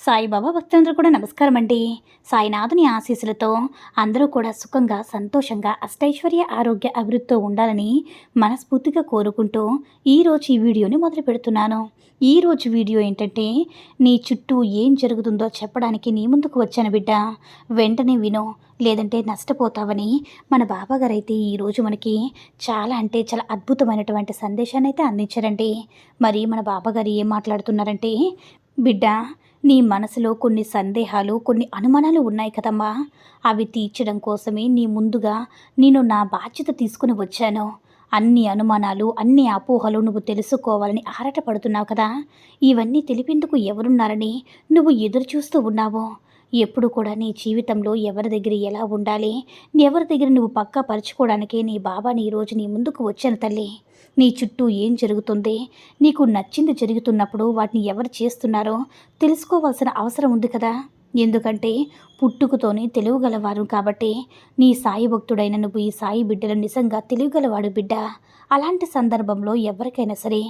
సాయిబాబా భక్తులందరూ కూడా నమస్కారం అండి సాయినాథుని ఆశీస్సులతో అందరూ కూడా సుఖంగా సంతోషంగా అష్టైశ్వర్య ఆరోగ్య అభివృద్ధితో ఉండాలని మనస్ఫూర్తిగా కోరుకుంటూ ఈరోజు ఈ వీడియోని మొదలు పెడుతున్నాను. ఈరోజు వీడియో ఏంటంటే నీ చుట్టూ ఏం జరుగుతుందో చెప్పడానికి నీ ముందుకు వచ్చాను బిడ్డ. వెంటనే విను లేదంటే నష్టపోతావని మన బాబాగారు అయితే ఈరోజు మనకి చాలా అంటే చాలా అద్భుతమైనటువంటి సందేశాన్ని అయితే అందించారండి. మరి మన బాబాగారు ఏం మాట్లాడుతున్నారంటే బిడ్డ నీ మనసులో కొన్ని సందేహాలు కొన్ని అనుమానాలు ఉన్నాయి కదమ్మా. అవి తీర్చడం కోసమే నీ ముందుగా నేను నా బాధ్యత తీసుకుని వచ్చాను. అన్ని అనుమానాలు అన్ని అపోహలు నువ్వు తెలుసుకోవాలని ఆరాటపడుతున్నావు కదా. ఇవన్నీ తెలిపేందుకు ఎవరున్నారని నువ్వు ఎదురు చూస్తూ ఉన్నావు. ఎప్పుడు కూడా నీ జీవితంలో ఎవరి దగ్గర ఎలా ఉండాలి? ఎవరి దగ్గర నువ్వు పక్కా పరుచుకోవడానికి నీ బాబా నీ రోజు నీ ముందుకు వచ్చాను తల్లి. నీ చుట్టూ ఏం జరుగుతుంది? నీకు నచ్చింది జరుగుతున్నప్పుడు వాటిని ఎవరు చేస్తున్నారో తెలుసుకోవాల్సిన అవసరం ఉంది కదా? ఎందుకంటే పుట్టుకతోనే తెలియగలవారు కాబట్టి నీ సాయి భక్తుడైన నువ్వు ఈ సాయి బిడ్డలు నిజంగా తెలియగలవాడు బిడ్డ. అలాంటి సందర్భంలో ఎవరికైనా సరే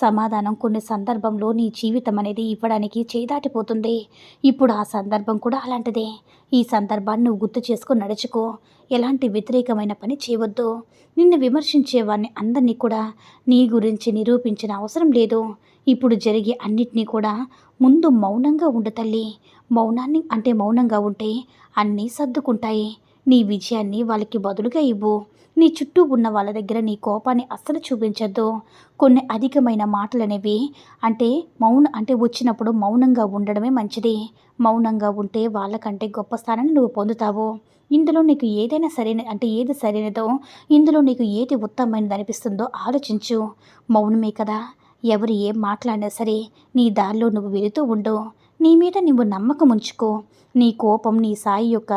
సమాధానం కొన్ని సందర్భంలో నీ జీవితం అనేది ఇవ్వడానికి చేదాటిపోతుంది. ఇప్పుడు ఆ సందర్భం కూడా అలాంటిదే. ఈ సందర్భాన్ని నువ్వు గుర్తు చేసుకుని నడుచుకో. ఎలాంటి వ్యతిరేకమైన పని చేయవద్దు. నిన్ను విమర్శించే వారిని అందరినీ కూడా నీ గురించి నిరూపించిన అవసరం లేదు. ఇప్పుడు జరిగే అన్నిటినీ కూడా ముందు మౌనంగా ఉండు తల్లి. మౌనాన్ని అంటే మౌనంగా ఉంటే అన్నీ సర్దుకుంటాయి. నీ విజయాన్ని వాళ్ళకి బదులుగా ఇవ్వు. నీ చుట్టూ ఉన్న వాళ్ళ దగ్గర నీ కోపాన్ని అస్సలు చూపించద్దు. కొన్ని అధికమైన మాటలు అనేవి అంటే మౌన అంటే వచ్చినప్పుడు మౌనంగా ఉండడమే మంచిది. మౌనంగా ఉంటే వాళ్ళకంటే గొప్ప స్థానాన్ని నువ్వు పొందుతావు. ఇందులో నీకు ఏదైనా సరైన అంటే ఏది సరైనదో ఇందులో నీకు ఏది ఉత్తమమైనది అనిపిస్తుందో ఆలోచించు. మౌనమే కదా. ఎవరు ఏం మాట్లాడినా సరే నీ దారిలో నువ్వు వెళుతూ ఉండు. నీ మీద నువ్వు నమ్మకం ఉంచుకో. నీ కోపం నీ సాయి యొక్క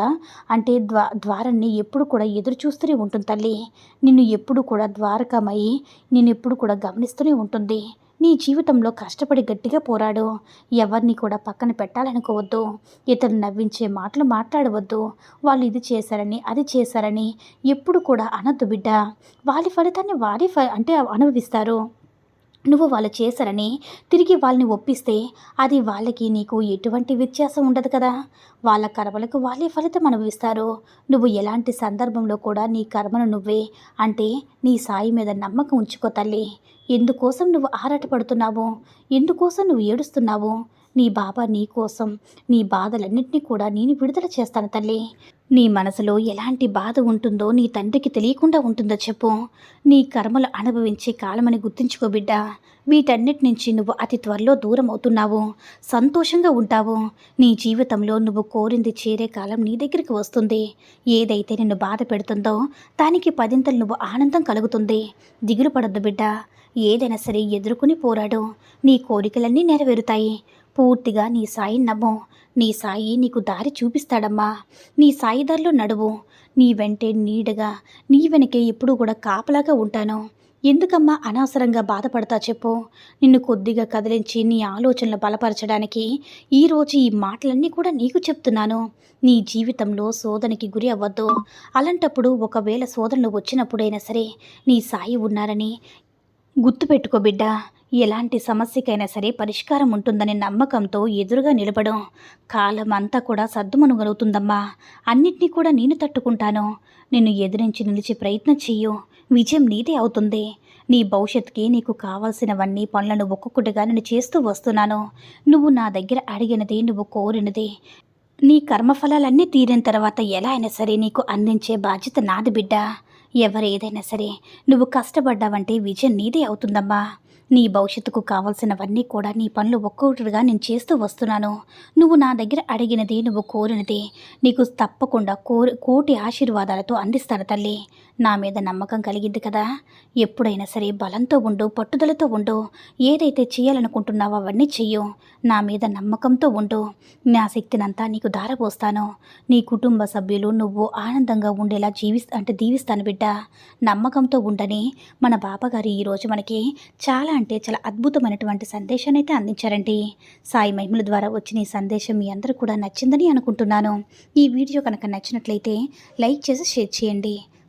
అంటే ద్వా ద్వారాన్ని ఎప్పుడు కూడా ఎదురు చూస్తూనే ఉంటుంది తల్లి. నిన్ను ఎప్పుడు కూడా ద్వారకమై నేను ఎప్పుడు కూడా గమనిస్తూనే ఉంటుంది. నీ జీవితంలో కష్టపడి గట్టిగా పోరాడు. ఎవరిని కూడా పక్కన పెట్టాలనుకోవద్దు. ఇతరులు నవ్వించే మాటలు మాట్లాడవద్దు. వాళ్ళు ఇది చేశారని అది చేశారని ఎప్పుడు కూడా అనద్దు బిడ్డ. వాళ్ళ ఫలితాన్ని వారి ఫ అంటే అనుభవిస్తారు. నువ్వు వాళ్ళు చేశారని తిరిగి వాళ్ళని ఒప్పిస్తే అది వాళ్ళకి నీకు ఎటువంటి వ్యత్యాసం ఉండదు కదా. వాళ్ళ కర్మలకు వాళ్ళే ఫలితం అనుభవిస్తారు. నువ్వు ఎలాంటి సందర్భంలో కూడా నీ కర్మను నువ్వే అంటే నీ సాయి మీద నమ్మకం ఉంచుకో తల్లి. ఎందుకోసం నువ్వు ఆరాటపడుతున్నావు? ఎందుకోసం నువ్వు ఏడుస్తున్నావు? నీ బాబా నీ కోసం నీ బాధలన్నింటినీ కూడా నేను విడుదల చేస్తాను తల్లి. నీ మనసులో ఎలాంటి బాధ ఉంటుందో నీ తండ్రికి తెలియకుండా ఉంటుందో చెప్పు. నీ కర్మలు అనుభవించే కాలమని గుర్తుంచుకో బిడ్డ. వీటన్నిటి నుంచి నువ్వు అతి త్వరలో దూరం అవుతున్నావు సంతోషంగా ఉంటావు. నీ జీవితంలో నువ్వు కోరింది చేరే కాలం నీ దగ్గరికి వస్తుంది. ఏదైతే నిన్ను బాధ పెడుతుందో దానికి పదింతలు నువ్వు ఆనందం కలుగుతుంది. దిగులు పడద్దు బిడ్డ. ఏదైనా సరే ఎదుర్కొని పోరాడు. నీ కోరికలన్నీ నెరవేరుతాయి. పూర్తిగా నీ సాయి నమ్ము నీ సాయి నీకు దారి చూపిస్తాడమ్మా. నీ సాయి దారిలో నడువు. నీ వెంటే నీడగా నీ వెనకే ఎప్పుడూ కూడా కాపలాగా ఉంటాను. ఎందుకమ్మా అనవసరంగా బాధపడతా చెప్పు. నిన్ను కొద్దిగా కదిలించి నీ ఆలోచనలు బలపరచడానికి ఈరోజు ఈ మాటలన్నీ కూడా నీకు చెప్తున్నాను. నీ జీవితంలో శోధనకి గురి అవ్వద్దు. అలాంటప్పుడు ఒకవేళ శోధనలు వచ్చినప్పుడైనా సరే నీ సాయి ఉన్నారని గుర్తుపెట్టుకో బిడ్డ ఎలాంటి సమస్యకైనా సరే పరిష్కారం ఉంటుందనే నమ్మకంతో ఎదురుగా నిలబడం. కాలం అంతా కూడా సర్దుమనుగలుగుతుందమ్మా అన్నిటినీ కూడా నేను తట్టుకుంటాను. నిన్ను ఎదిరించి నిలిచే ప్రయత్నం చెయ్యు. విజయం నీదే అవుతుంది. నీ భవిష్యత్తుకి నీకు కావాల్సినవన్నీ పనులను ఒక్కొక్కటిగా నేను చేస్తూ వస్తున్నాను. నువ్వు నా దగ్గర అడిగినది నువ్వు కోరినది. నీ కర్మఫలాలన్నీ తీరిన తర్వాత ఎలా అయినా సరే నీకు అందించే బాధ్యత నాది బిడ్డ. ఎవరు ఏదైనా సరే నువ్వు కష్టపడ్డావంటే విజయం నీదే అవుతుందమ్మా. నీ భవిష్యత్తుకు కావలసినవన్నీ కూడా నీ పనులు ఒక్కొక్కటిగా నేను చేస్తూ వస్తున్నాను. నువ్వు నా దగ్గర అడిగినది నువ్వు కోరినది నీకు తప్పకుండా కోరి కోటి ఆశీర్వాదాలతో అందిస్తాను తల్లి. నా మీద నమ్మకం కలిగింది కదా. ఎప్పుడైనా సరే బలంతో ఉండు పట్టుదలతో ఉండు. ఏదైతే చేయాలనుకుంటున్నావో అవన్నీ చెయ్యు. నా మీద నమ్మకంతో ఉండు. నా శక్తినంతా నీకు దారపోస్తాను నీ కుటుంబ సభ్యులు నువ్వు ఆనందంగా ఉండేలా జీవిస్ అంటే దీవిస్తాను బిడ్డ. నమ్మకంతో ఉండని మన బాబాగారు ఈరోజు మనకి చాలా అంటే చాలా అద్భుతమైనటువంటి సందేశాన్ని అయితే అందించారండి. సాయి మహిమల ద్వారా వచ్చిన ఈ సందేశం మీ అందరూ కూడా నచ్చిందని అనుకుంటున్నాను. ఈ వీడియో కనుక నచ్చినట్లయితే లైక్ చేసి షేర్ చేయండి.